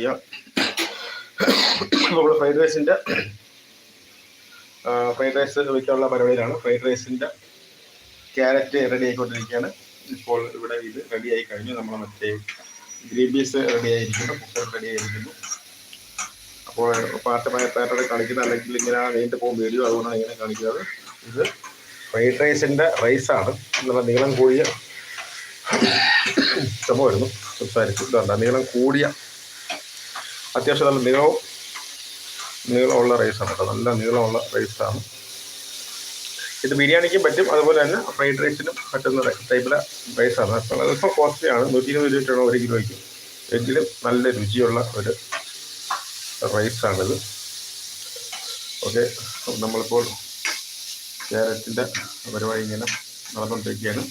ചെയ്യാം നമ്മൾ fried റൈസിന്റെ fried rice വയ്ക്കാനുള്ള പരിപാടിയിലാണ്. ഫ്രൈഡ് റൈസിന്റെ ക്യാരറ്റ് റെഡി ആയിക്കൊണ്ടിരിക്കുകയാണ്. ഇപ്പോൾ ഇവിടെ ഇത് റെഡി ആയി കഴിഞ്ഞു. നമ്മൾ മറ്റേ ഗ്രീൻ പീസ് റെഡി ആയിരിക്കുന്നു. കുക്കർ റെഡി ആയിരിക്കുന്നു. അപ്പോൾ പാട്ട് പാട്ടത് കളിക്കുന്ന അല്ലെങ്കിൽ ഇങ്ങനെ നീണ്ടു പോകും വീഡിയോ അതുകൊണ്ടാണ് ഇങ്ങനെ കാണിക്കുന്നത് ഇത് ഫ്രൈഡ് റൈസിന്റെ റൈസാണ് നല്ല നീളം കൂടിയ സംഭവമായിരുന്നു. സംസാരിച്ചു. നീളം കൂടിയ അത്യാവശ്യം നല്ല നീളവും നീളമുള്ള റൈസാണ് കേട്ടോ. നല്ല നീളമുള്ള റൈസാണ് ഇത് ബിരിയാണിക്കും പറ്റും. അതുപോലെ തന്നെ ഫ്രൈഡ് റൈസിനും പറ്റുന്ന ടൈപ്പിലെ റൈസാണ് അല്പം കോസ്റ്റ്ലി ആണ്. നൂറ്റി ഇരുപത് രൂപയാണ് ഒരു കിലോയ്ക്ക്. എങ്കിലും നല്ല രുചിയുള്ള ഒരു റൈസാണിത് ഓക്കെ നമ്മളിപ്പോൾ ക്യാരറ്റിന്റെ പരിപാടി ഇങ്ങനെ നടന്നുകൊണ്ടിരിക്കുകയാണ്.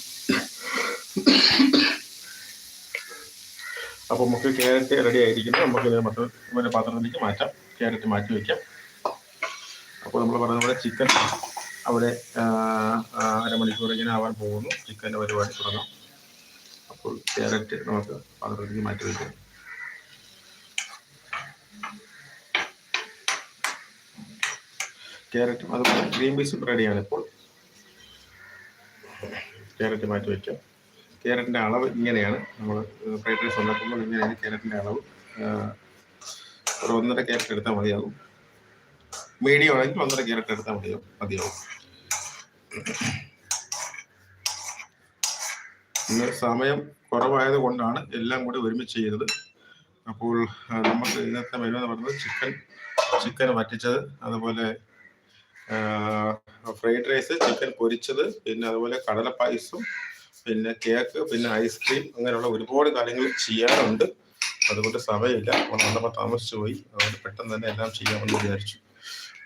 അപ്പോൾ നമുക്ക് ക്യാരറ്റ് റെഡി ആയിരിക്കുന്നു. നമുക്ക് ഇതിനെ മറ്റൊരു പാത്രത്തിലേക്ക് മാറ്റാം. ക്യാരറ്റ് മാറ്റി വെക്കാം. അപ്പോൾ നമ്മൾ പറഞ്ഞ പോലെ ചിക്കൻ അവിടെ അരമണിക്കൂർ ഇങ്ങനെ ആവാൻ പോകുന്നു. ചിക്കന്റെ പരിപാടി തുടങ്ങാം. അപ്പോൾ ക്യാരറ്റ് നമുക്ക് പാത്രത്തിലേക്ക് മാറ്റി വെക്കാം. ക്യാരറ്റും അതുപോലെ ഗ്രീൻ പീസും റെഡിയാണ് ഇപ്പോൾ. ക്യാരറ്റ് മാറ്റി വയ്ക്കാം ക്യാരറ്റിന്റെ അളവ് ഇങ്ങനെയാണ്. നമ്മൾ ഫ്രൈഡ് റൈസ് ഉണ്ടാക്കുമ്പോൾ ഇങ്ങനെയാണ് കേരറ്റിന്റെ അളവ്. ഒരു ഒന്നര കേരറ്റ് എടുത്താൽ മതിയാകും മീഡിയം ആണെങ്കിൽ ഒന്നര കേരറ്റ് എടുത്താൽ മതിയാവും മതിയാവും. ഇന്ന് സമയം കുറവായത് കൊണ്ടാണ് എല്ലാം കൂടി ഒരുമിച്ച് ചെയ്തത്. അപ്പോൾ നമുക്ക് ഇന്നത്തെ മെനു എന്ന് പറയുന്നത് ചിക്കൻ ചിക്കൻ വറ്റിച്ചത് അതുപോലെ ഫ്രൈഡ് റൈസ് ചിക്കൻ പൊരിച്ചത് പിന്നെ അതുപോലെ കടല പായസം പിന്നെ കേക്ക് പിന്നെ ഐസ്ക്രീം അങ്ങനെയുള്ള ഒരുപാട് കാര്യങ്ങൾ ചെയ്യാറുണ്ട്. അതുകൊണ്ട് സമയമില്ല. അപ്പോൾ താമസിച്ചു പോയി. അതുകൊണ്ട് പെട്ടെന്ന് തന്നെ എല്ലാം ചെയ്യാമെന്ന് വിചാരിച്ചു.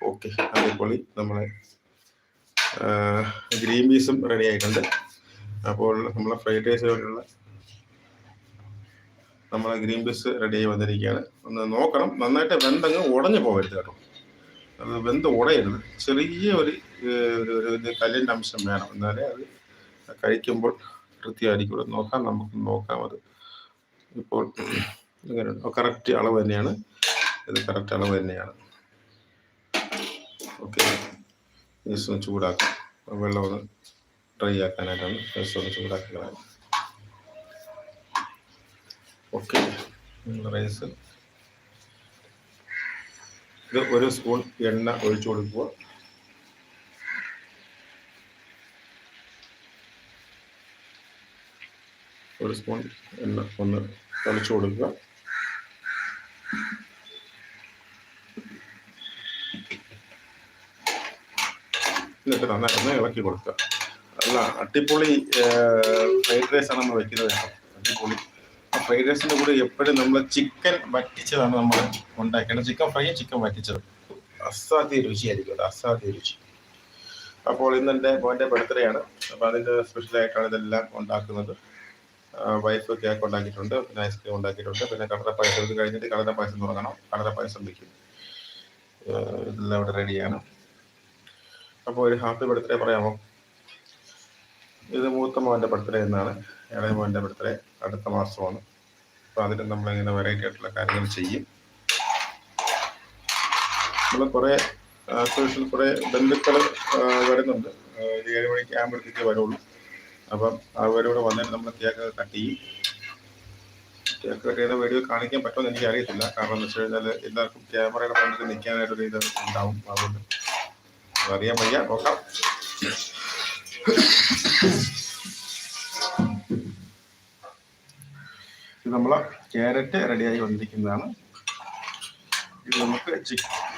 ഓക്കെ. അതേപോലെ നമ്മളെ ഗ്രീൻ പീസും റെഡി ആയിട്ടുണ്ട്. അപ്പോൾ നമ്മളെ ഫ്രൈഡ് റൈസ് പോലുള്ള നമ്മളെ ഗ്രീൻ പീസ് റെഡി ആയി വന്നിരിക്കുകയാണ്. ഒന്ന് നോക്കണം. നന്നായിട്ട് വെന്തങ്ങ് ഉടഞ്ഞു പോകരുത് കേട്ടോ. അത് വെന്ത് ഉടയരുത്. ചെറിയ ഒരു ഒരു കല്ലിന്റെ അംശം വേണം. എന്നാലേ അത് കഴിക്കുമ്പോൾ വൃത്തിയായിരിക്കുള്ളൂ നോക്കാം നമുക്ക് നോക്കാം അത്. ഇപ്പോൾ ഇങ്ങനെയുണ്ട് കറക്റ്റ് അളവ് തന്നെയാണ്. ഇത് കറക്റ്റ് അളവ് തന്നെയാണ്. ഓക്കെ ജസ്റ്റ് ഒന്ന് ചൂടാക്കാം. വെള്ളം ഒന്ന് ഡ്രൈ ആക്കാനായിട്ടാണ് ജസ്റ്റ് ഒന്ന് ചൂടാക്കി കളയാം ഓക്കെ റൈസ് ഇത് ഒരു സ്പൂൺ എണ്ണ ഒഴിച്ചു കൊടുക്കുക. ഒരു സ്പൂൺ എണ്ണ ഒന്ന് തളിച്ചു കൊടുക്കുക. എന്നിട്ട് നന്നായിട്ടൊന്ന് ഇളക്കി കൊടുക്കുക. അല്ല അട്ടിപ്പൊളി ഫ്രൈഡ് റൈസ് ആണ് നമ്മൾ വെക്കുന്നത് അട്ടിപ്പൊളി ഫ്രൈഡ് റൈസിന്റെ കൂടെ എപ്പോഴും നമ്മൾ ചിക്കൻ വറ്റിച്ചതാണ് നമ്മൾ ഉണ്ടാക്കേണ്ടത്. ചിക്കൻ ഫ്രൈയും ചിക്കൻ വറ്റിച്ചത്. അസാധ്യ രുചിയായിരിക്കും അത് അസാധ്യ രുചി. അപ്പോൾ ഇന്ന് എന്റെ മോന്റെ ബർത്ത്ഡേ ആണ്. അപ്പോൾ അതിന്റെ സ്പെഷ്യലായിട്ടാണ് ഇതെല്ലാം ഉണ്ടാക്കുന്നത്. വൈഫ് കേക്ക് ഉണ്ടാക്കിയിട്ടുണ്ട് പിന്നെ ഐസ്ക്രീം ഉണ്ടാക്കിയിട്ടുണ്ട്. പിന്നെ കടല പായസം ഇത് കഴിഞ്ഞിട്ട് കടല പായസം തുടങ്ങണം കടല പായസം വയ്ക്കും ഇതെല്ലാം ഇവിടെ റെഡിയാണ് അപ്പോൾ ഒരു ഹാപ്പി ബർത്ത്ഡേ പറയാമോ? ഇത് മൂത്ത മോന്റെ ബർത്ത്ഡേ എന്നാണ്. ഇളയ മോന്റെ ബർത്ത്ഡേ അടുത്ത മാസമാണ്. അപ്പോൾ അതിന് നമ്മളിങ്ങനെ വെറൈറ്റി ആയിട്ടുള്ള കാര്യങ്ങൾ ചെയ്യും. നമ്മൾ കുറേ സോഷ്യൽ കുറേ ബന്ധുക്കൾ വരുന്നുണ്ട്. ഏഴ് മണിക്ക് ആകുമ്പോഴത്തേക്ക് വരുള്ളൂ. അപ്പം അവരോട് വന്നിട്ട് നമ്മൾ കേക്ക് കട്ട് ചെയ്യും. കേക്ക് കട്ട് ചെയ്ത വീഡിയോ കാണിക്കാൻ പറ്റുമെന്ന് എനിക്ക് അറിയത്തില്ല കാരണം എന്ന് വെച്ച് കഴിഞ്ഞാൽ എല്ലാവർക്കും ക്യാമറയുടെ ഫ്രണ്ടിൽ നിൽക്കാനായിട്ടൊരു ഇത് ഉണ്ടാവും. അതുകൊണ്ട് അറിയാൻ വയ്യ. നോക്കാം. ഇത് നമ്മളെ ക്യാരറ്റ് റെഡിയായി വന്നിരിക്കുന്നതാണ്. ഇത് നമുക്ക്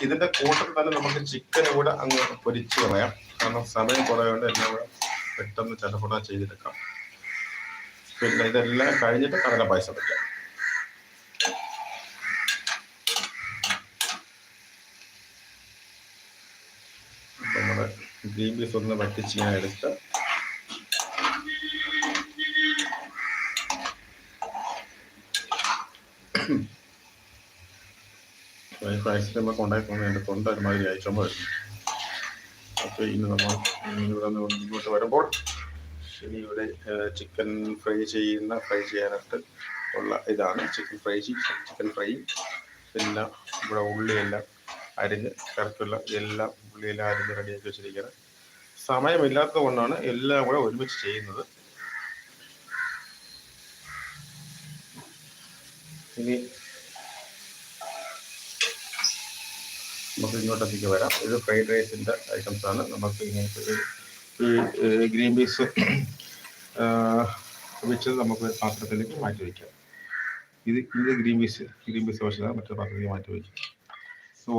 ഇതിന്റെ കൂട്ടത്തിൽ തന്നെ നമുക്ക് ചിക്കൻ കൂടെ അങ്ങ് പൊരിച്ച് കളയാം. കാരണം സമയം കുറവുകൊണ്ട് എല്ലാം കൂടെ പെട്ടെന്ന് ചടപട ചെയ്തെടുക്കാം. പിന്നെ ഇതെല്ലാം കഴിഞ്ഞിട്ട് കടല പായസം വെക്കാം. നമ്മുടെ ഗ്രീൻ പീസ് ഒന്ന് ഞാൻ എടുത്ത് വൈഫ് ഐസ്ക്രീം കൊണ്ടായി ഉണ്ടായിക്കൊണ്ട് എന്റെ തൊണ്ട ഒരുമാതിരി വരുന്നു. അപ്പോൾ ഇന്ന് നമ്മൾ ഇവിടെ നിന്ന് ഇങ്ങോട്ട് വരുമ്പോൾ ഇവിടെ ചിക്കൻ ഫ്രൈ ചെയ്യുന്ന ഫ്രൈ ചെയ്യാനായിട്ട് ഉള്ള ഇതാണ് ചിക്കൻ ഫ്രൈ ചെയ്യും ചിക്കൻ ഫ്രൈ എല്ലാം ഇവിടെ ഉള്ളിയെല്ലാം അരിഞ്ഞ് കറക്റ്റുള്ള എല്ലാം ഉള്ളിയെല്ലാം അരിഞ്ഞ് റെഡിയാക്കി വെച്ചിരിക്കുന്നത് സമയമില്ലാത്തത് കൊണ്ടാണ് എല്ലാം കൂടെ ഒരുമിച്ച് ചെയ്യുന്നത്. ഇനി നമുക്ക് ഇങ്ങോട്ടേക്ക് വരാം. ഇത് ഫ്രൈഡ് റൈസിന്റെ ഐറ്റംസ് ആണ്. നമുക്ക് ഇങ്ങനത്തെ ഗ്രീൻ പീസ് വെച്ച് നമുക്ക് പാത്രത്തിലേക്ക് മാറ്റി വയ്ക്കാം. ഇത് ഇത് ഗ്രീൻ പീസ് ഗ്രീൻ പീസ് വെച്ചതാണ് മറ്റൊരു പാത്രത്തിലേക്ക് മാറ്റി വയ്ക്കും.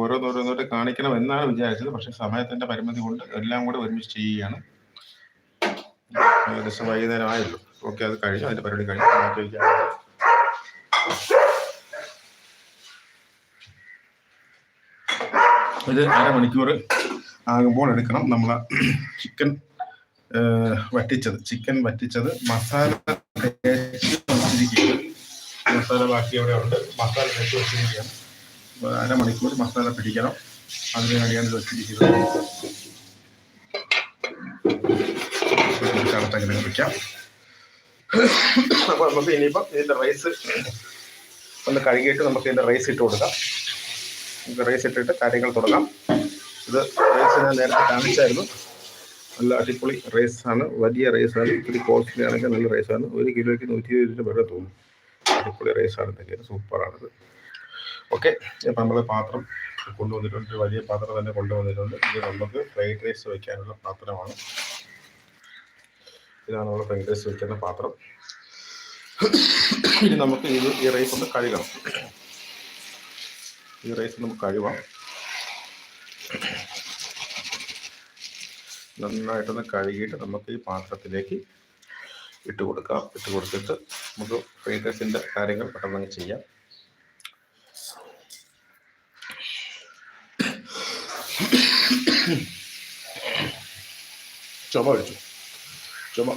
ഓരോന്നോരോന്നോട്ട് കാണിക്കണം എന്നാണ് വിചാരിച്ചത്. പക്ഷെ സമയത്തിന്റെ പരിമിതി കൊണ്ട് എല്ലാം കൂടെ ഒരുമിച്ച് ചെയ്യുകയാണ്. ഏകദേശം വൈകുന്നേരം ആയല്ലോ ഓക്കെ അത് കഴിഞ്ഞു. അതിന്റെ പരിപാടി കഴിഞ്ഞു. മാറ്റി വയ്ക്കാം. ഇത് അരമണിക്കൂർ ആകുമ്പോൾ എടുക്കണം. നമ്മൾ ചിക്കൻ വറ്റിച്ചത്. ചിക്കൻ വറ്റിച്ചത്. മസാല മസാല ബാക്കി അവിടെ ഉണ്ട്. മസാല തേച്ച് വെച്ചിരിക്കുകയാണ്. അരമണിക്കൂർ മസാല പിടിക്കണം. അതിന് വേണ്ടിയാണ് വെച്ചിരിക്കുന്നത്. കറുത്തങ്ങനെ വയ്ക്കാം അപ്പൊ നമുക്ക് ഇനിയിപ്പം ഇതിന്റെ റൈസ് ഒന്ന് കഴുകിയിട്ട് നമുക്ക് ഇതിന്റെ റൈസ് ഇട്ട് കൊടുക്കാം. നമുക്ക് റേസ് ഇട്ടിട്ട് കാര്യങ്ങൾ തുടങ്ങാം. ഇത് റേസ് ഞാൻ നേരത്തെ കാണിച്ചായിരുന്നു. നല്ല അടിപൊളി റേസ് ആണ്. വലിയ റേസ് ആണ്. ഇത്തിരി കോസ്റ്റ്ലി ആണെങ്കിൽ നല്ല റേസ് ആണ്. ഒരു കിലോയ്ക്ക് നൂറ്റി ഇരുപത് രൂപ വരെ തോന്നും. അടിപൊളി റേസ് ആണ് ഇതൊക്കെ. സൂപ്പറാണിത് ഓക്കെ ഇപ്പം നമ്മൾ പാത്രം കൊണ്ടുവന്നിട്ടുണ്ട്. വലിയ പാത്രം തന്നെ കൊണ്ടുവന്നിട്ടുണ്ട്. ഇത് നമുക്ക് ഫ്രൈഡ് റൈസ് വയ്ക്കാനുള്ള പാത്രമാണ്. ഇതാണ് നമ്മൾ ഫ്രൈഡ് റൈസ് വയ്ക്കുന്ന പാത്രം. ഇനി നമുക്ക് ഇത് ഈ റൈസ് ഒന്ന് കഴുകണം. ഈ റൈസ് നമുക്ക് കഴുകാം നന്നായിട്ടൊന്ന് കഴുകിയിട്ട് നമുക്ക് ഈ പാത്രത്തിലേക്ക് ഇട്ട് കൊടുക്കാം. ഇട്ട് കൊടുത്തിട്ട് നമുക്ക് ഫ്രൈഡ് റൈസിന്റെ കാര്യങ്ങൾ പെട്ടെന്ന് ചെയ്യാം. ചുമ കഴിച്ചു ചുമ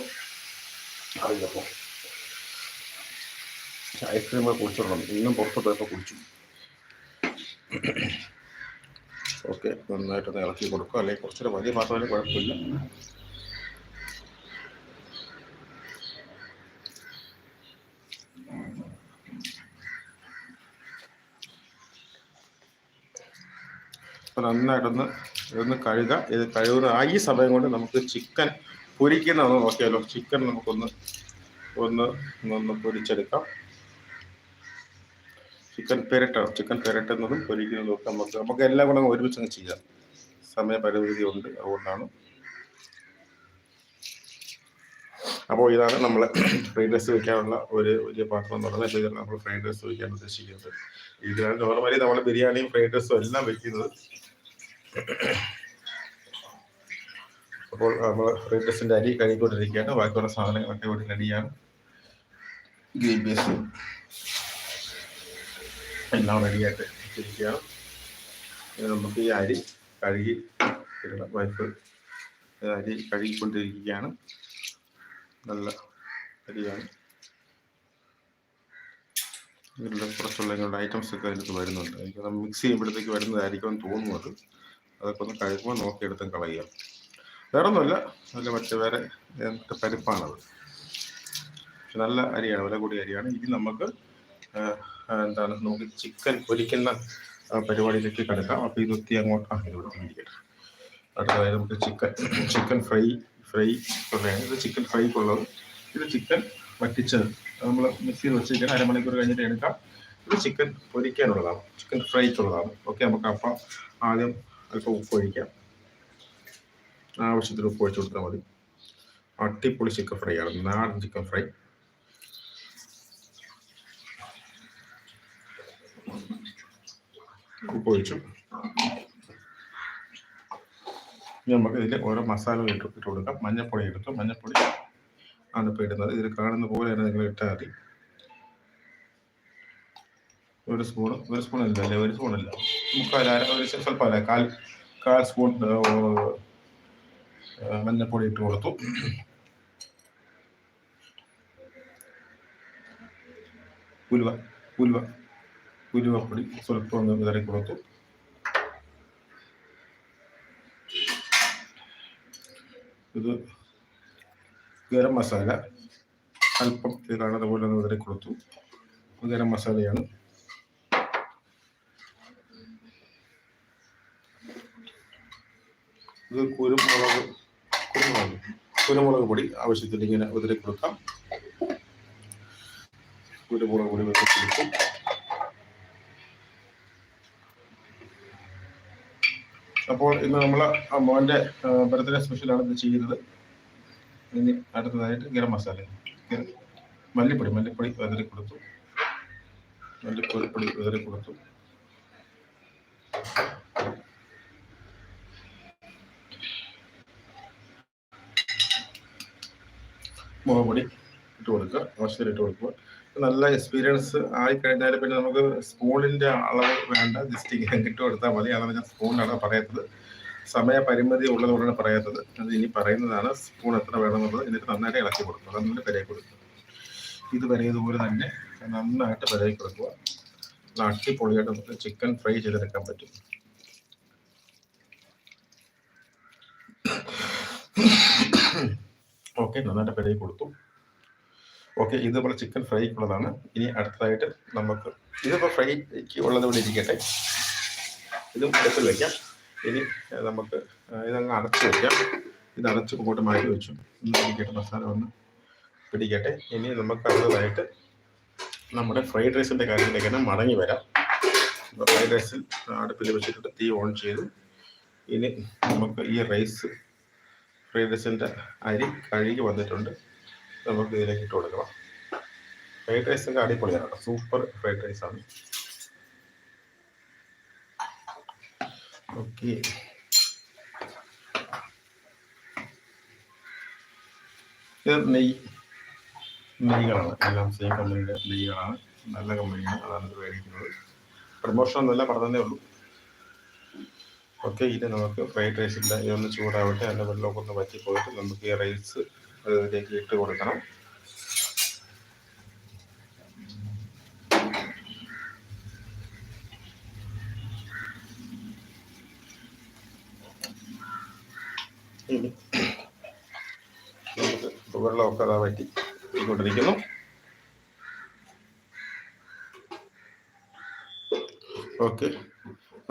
അറിയില്ലപ്പോൾ ഐസ്ക്രീം കുടിച്ചിടണം ഇന്നും പുറത്ത് പോയപ്പോൾ കുടിച്ചു. ഓക്കെ നന്നായിട്ടൊന്ന് ഇളക്കി കൊടുക്കുക. അല്ലെങ്കിൽ കുറച്ചൊരു വലിയ പാത്രമായാലും കുഴപ്പമില്ല. നന്നായിട്ടൊന്ന് ഇതൊന്ന് കഴുകുക ഇത് കഴുകുന്ന ആ ഈ സമയം കൊണ്ട് നമുക്ക് ചിക്കൻ പൊരിക്കണമെന്ന് നോക്കിയാലോ? ചിക്കൻ നമുക്കൊന്ന് ഒന്ന് ഒന്ന് പൊരിച്ചെടുക്കാം. ചിക്കൻ പെരട്ടാണ് ചിക്കൻ പെരട്ടുന്നതും പൊരിക്കുന്നതും ഒക്കെ നമുക്ക് നമുക്ക് എല്ലാം കൂടെ ഒരുമിച്ച് അങ്ങ് ചെയ്യാം. സമയപരിമിതി ഉണ്ട് അതുകൊണ്ടാണ്. അപ്പോൾ ഇതാണ് നമ്മൾ ഫ്രൈഡ് റൈസ് വയ്ക്കാനുള്ള ഒരു വലിയ പാത്രം എന്ന് പറയുന്നത് ഇതിൽ നമ്മൾ ഫ്രൈഡ് റൈസ് വയ്ക്കാൻ ഉദ്ദേശിക്കുന്നത്. ഇതിലാണ് നോർമലി നമ്മൾ ബിരിയാണിയും ഫ്രൈഡ് റൈസും എല്ലാം വയ്ക്കുന്നത് അപ്പോൾ നമ്മൾ ഫ്രൈഡ് റൈസിന്റെ അരി കഴുകിക്കൊണ്ടിരിക്കുകയാണ്. ബാക്കിയുള്ള സാധനങ്ങളൊക്കെ ഇവിടെ റെഡിയാണ് ഗ്രീൻ പീസ് എല്ലാം റെഡിയായിട്ട് വെച്ചിരിക്കുകയാണ്. ഇനി നമുക്ക് ഈ അരി കഴുകി ഇടണം വൈഫ് അരി കഴുകിക്കൊണ്ടിരിക്കുകയാണ്. നല്ല അരിയാണ്. ഇതിലുള്ള കുറച്ചുള്ള ഇങ്ങനെയുള്ള ഐറ്റംസ് ഒക്കെ അതിനകത്ത് വരുന്നുണ്ട്. എനിക്ക് മിക്സ് ചെയ്യുമ്പോഴത്തേക്ക് വരുന്നതായിരിക്കും എന്ന് തോന്നുന്നത്. അതൊക്കെ ഒന്ന് കഴിക്കുമ്പോൾ നോക്കിയെടുത്തും കളയുക. വേറെ ഒന്നുമില്ല നല്ല മറ്റേ വേറെ പരിപ്പാണത്. നല്ല അരിയാണ് വില കൂടിയ അരിയാണ്. ഇനി നമുക്ക് എന്താണ് നമുക്ക് ചിക്കൻ പൊരിക്കുന്ന പരിപാടിയിലേക്ക് കിടക്കാം. അപ്പോൾ ഇതൊത്തി അങ്ങോട്ട് ആ അടുത്തതായി നമുക്ക് ചിക്കൻ ചിക്കൻ ഫ്രൈ ഫ്രൈ പറയാം ഇത് ചിക്കൻ ഫ്രൈക്കുള്ളത് ഇത് ചിക്കൻ വറ്റിച്ചത്. നമ്മൾ മിക്സിയിൽ വെച്ചിരിക്കണം അരമണിക്കൂർ കഴിഞ്ഞിട്ട് എടുക്കാം. ഇത് ചിക്കൻ പൊരിക്കാനുള്ളതാണ്. ചിക്കൻ ഫ്രൈക്കുള്ളതാണ് ഓക്കെ നമുക്ക് അപ്പം ആദ്യം അല്പം ഉപ്പ് ഒഴിക്കാം. ആവശ്യത്തിന് ഉപ്പ് ഒഴിച്ച് കൊടുത്താൽ മതി. അട്ടിപ്പൊളി ചിക്കൻ ഫ്രൈ ആണ്. നാടൻ ചിക്കൻ ഫ്രൈ ഉപ്പ് ഒഴിച്ചു നമുക്ക് ഇതിൽ ഓരോ മസാല ഇട്ട് ഇട്ട് കൊടുക്കാം. മഞ്ഞപ്പൊടി എടുത്തു. മഞ്ഞപ്പൊടി ആണ് ഇപ്പോൾ ഇടുന്നത്. ഇതിൽ കാണുന്ന പോലെ തന്നെ നിങ്ങൾ ഇട്ടാൽ മതി. ഒരു സ്പൂൺ ഒരു സ്പൂൺ ഇല്ല അല്ലേ? ഒരു സ്പൂൺ ഇല്ല മുക്കാൽ അര ഒരു സ്വല്പം അല്ല. കാൽ കാൽ സ്പൂൺ മഞ്ഞൾപ്പൊടി ഇട്ട് കൊടുത്തു. ഉലുവ ഉലുവ. കുരുവപ്പൊടി സ്വല്പം ഒന്ന് വിതറി കൊടുത്തു. ഇത് ഗരം മസാല അല്പം ഇത് കാണുന്ന പോലെ ഒന്ന് വിതറി കൊടുത്തു. ഗരം മസാലയാണ്. ഇത് കുരുമുളക് കുരുമുളക് കുരുമുളക് പൊടി ആവശ്യത്തിന് ഇങ്ങനെ വിതറി കൊടുക്കാം. കുരുമുളക് പൊടി വിതറി കൊടുക്കും അപ്പോൾ ഇന്ന് നമ്മൾ മോന്റെ ബർത്ത്ഡേ സ്പെഷ്യലാണ് ഇത് ചെയ്യുന്നത്. ഇനി അടുത്തതായിട്ട് ഗരം മസാല. മല്ലിപ്പൊടി മല്ലിപ്പൊടി വിതറി കൊടുത്തു. മല്ലിപ്പൊടി പൊടി വിതറി കൊടുത്തു. മുളക് പൊടി ഇട്ട് കൊടുക്കുക ആവശ്യത്തിന് ഇട്ട് കൊടുക്കുക. നല്ല എക്സ്പീരിയൻസ് ആയി കഴിഞ്ഞാൽ പിന്നെ നമുക്ക് സ്പൂണിന്റെ അളവ് വേണ്ട. ജസ്റ്റ് ഇങ്ങനെ ഇട്ട് കൊടുത്താൽ മതി. അതാണ് ഞാൻ സ്പൂണിലാണ് പറയാത്തത് സമയപരിമിതി ഉള്ളതുകൊണ്ടാണ് പറയാത്തത് അത് ഇനി പറയുന്നതാണ് സ്പൂൺ എത്ര വേണമെന്നുള്ളത്. എന്നിട്ട് നന്നായിട്ട് ഇളക്കി കൊടുക്കുക. നന്നായിട്ട് പെരയി കൊടുക്കുക. ഇത് വരയതുപോലെ തന്നെ നന്നായിട്ട് പെരയി കൊടുക്കുക. അടിപൊളിയായിട്ട് നമുക്ക് ചിക്കൻ ഫ്രൈ ചെയ്തെടുക്കാൻ പറ്റും. ഓക്കെ നന്നായിട്ട് പെരയി കൊടുത്തു. ഓക്കെ ഇത് നമ്മൾ ചിക്കൻ ഫ്രൈക്കുള്ളതാണ് ഇനി അടുത്തതായിട്ട് നമുക്ക് ഇതിപ്പോൾ ഫ്രൈക്ക് ഉള്ളത് ഇവിടെ ഇരിക്കട്ടെ. ഇതും അടുത്ത് വയ്ക്കാം ഇനി നമുക്ക് ഇതങ്ങ് അടച്ചു വയ്ക്കാം ഇത് അടച്ച് ഇങ്ങോട്ട് മാറ്റി വെച്ചു. ഇരിക്കട്ടെ മസാല ഒന്ന് പിടിക്കട്ടെ. ഇനി നമുക്ക് അടുത്തതായിട്ട് നമ്മുടെ ഫ്രൈഡ് റൈസിന്റെ കാര്യത്തിലേക്ക് തന്നെ മടങ്ങി വരാം. ഫ്രൈഡ് റൈസിൽ അടുപ്പിൽ വെച്ചിട്ട് തീ ഓൺ ചെയ്തു ഇനി നമുക്ക് ഈ റൈസ് ഫ്രൈഡ് റൈസിന്റെ അരി കഴുകി വന്നിട്ടുണ്ട്. നമുക്ക് ഇതിലേക്ക് ഇട്ട് കൊടുക്കണം ഫ്രൈഡ് റൈസ് ഒക്കെ അടിപൊളിയാണ് കേട്ടോ. സൂപ്പർ ഫ്രൈഡ് റൈസ് ആണ്. ഇത് നെയ്യ് നെയ്കളാണ്. എല്ലാം സെയിം കമ്പനിയുടെ നെയ്കളാണ്. നല്ല കമ്പനിയാണ് അതാണ് ഇത് മേടിക്കുന്നത്. പ്രമോഷൻ ഒന്നുമില്ല പറഞ്ഞതേ ഉള്ളൂ. ഓക്കെ ഇത് നമുക്ക് ഫ്രൈഡ് റൈസിന്റെ ഇതൊന്ന് ചൂടാവട്ടെ. അതിന്റെ വെള്ളമൊക്കെ ഒന്ന് വറ്റി പോയിട്ട് നമുക്ക് ഈ റൈസ് അതിലേക്ക് ഇട്ട് കൊടുക്കണം. വെള്ളമൊക്കെ അതാ വറ്റി കൊണ്ടിരിക്കുന്നു ഓക്കെ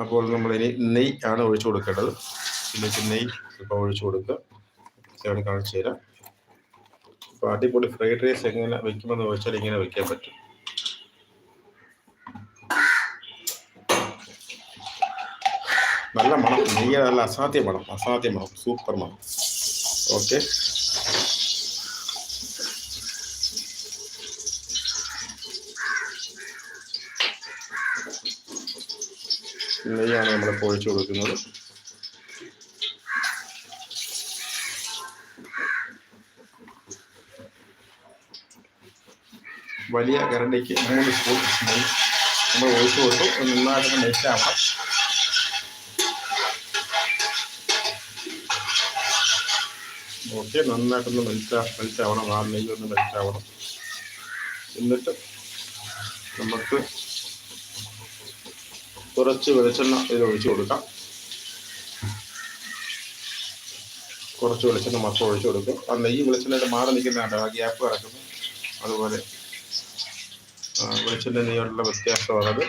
അപ്പോൾ നമ്മൾ ഇനി നെയ് ആണ് ഒഴിച്ചു കൊടുക്കേണ്ടത്. ഇതിലേക്ക് നെയ് ഇപ്പോൾ ഒഴിച്ചു കൊടുക്കുക. കാണിച്ചു തരാം. അടിപൊളി ഫ്രൈഡ് റൈസ് എങ്ങനെ വെക്കുമെന്ന് ചോദിച്ചാൽ ഇങ്ങനെ വെക്കാൻ പറ്റും. നല്ല മണം. നെയ്യ നല്ല അസാധ്യ മണം. അസാധ്യ മണം. സൂപ്പർ മണം. ഓക്കെ നെയ്യാണ് നമ്മളിപ്പോൾ ഒഴിച്ചു കൊടുക്കുന്നത്. വലിയ കരണ്ടിക്ക് മൂന്ന് സ്പൂൺ നമ്മൾ ഒഴിച്ചു കൊടുത്തു. നന്നായിട്ട് ആവണം ഓക്കെ നന്നായിട്ടൊന്ന് മെൽറ്റാ മെൽറ്റാവണം ആ നെയ്യ് ഒന്ന് മെൽറ്റാവണം എന്നിട്ട് നമുക്ക് കുറച്ച് വെളിച്ചെണ്ണ ഇതിൽ ഒഴിച്ചു കൊടുക്കാം. കുറച്ച് വെളിച്ചെണ്ണ മൊത്തം ഒഴിച്ചു കൊടുക്കും. ആ നെയ്യ് വെളിച്ചെണ്ണയുടെ മാറി നിൽക്കുന്നതാണ് ആ ഗ്യാപ്പ് കിടക്കുന്നു. അതുപോലെ വെളിച്ചെണ്ണ നെയ്യോടുള്ള വ്യത്യാസമാണത്.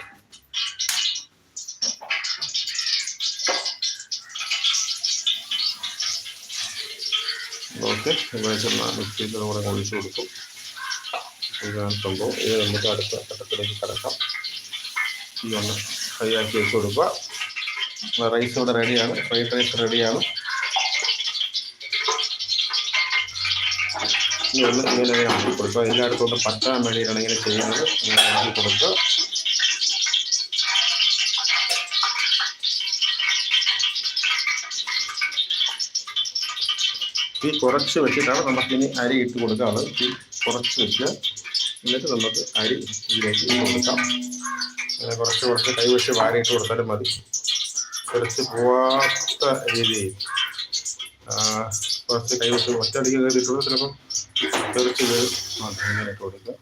ഓക്കെ ഒഴിച്ചു കൊടുക്കും. ഇതാണ് സംഭവം. ഇത് നമുക്ക് അടുത്ത ഘട്ടത്തിലേക്ക് കിടക്കാം. ഈ ഒന്ന് ഫ്രൈ ആക്കി വെച്ച് കൊടുക്കുക. റൈസ് ഇവിടെ റെഡിയാണ് ഫ്രൈഡ് റൈസ് റെഡിയാണ് ഇനി ഒന്ന് ഇങ്ങനെ ആക്കി കൊടുക്കുക എല്ലായിടത്തും ഒന്ന് പറ്റാൻ വേണ്ടിയിട്ടാണ് ഇങ്ങനെ ചെയ്യുന്നത്. ഇങ്ങനെ ആക്കി കൊടുക്കുക തീ കുറച്ച് വെച്ചിട്ടാണ് നമുക്കിനി അരി ഇട്ട് കൊടുക്കാനുള്ളത് തീ കുറച്ച് വെച്ച് എന്നിട്ട് നമുക്ക് അരി ഇതിലേക്ക് കൊടുക്കാം. അങ്ങനെ കുറച്ച് കുറച്ച് കൈ വെച്ച് ഇട്ട് കൊടുത്താലും മതി. കുറച്ച് പോവാത്ത രീതിയിൽ. കുറച്ച് കൈ വെച്ച് ഒറ്റയടിക്ക് കയറും ആ ഇങ്ങനെ ഇട്ട് കൊടുക്കുക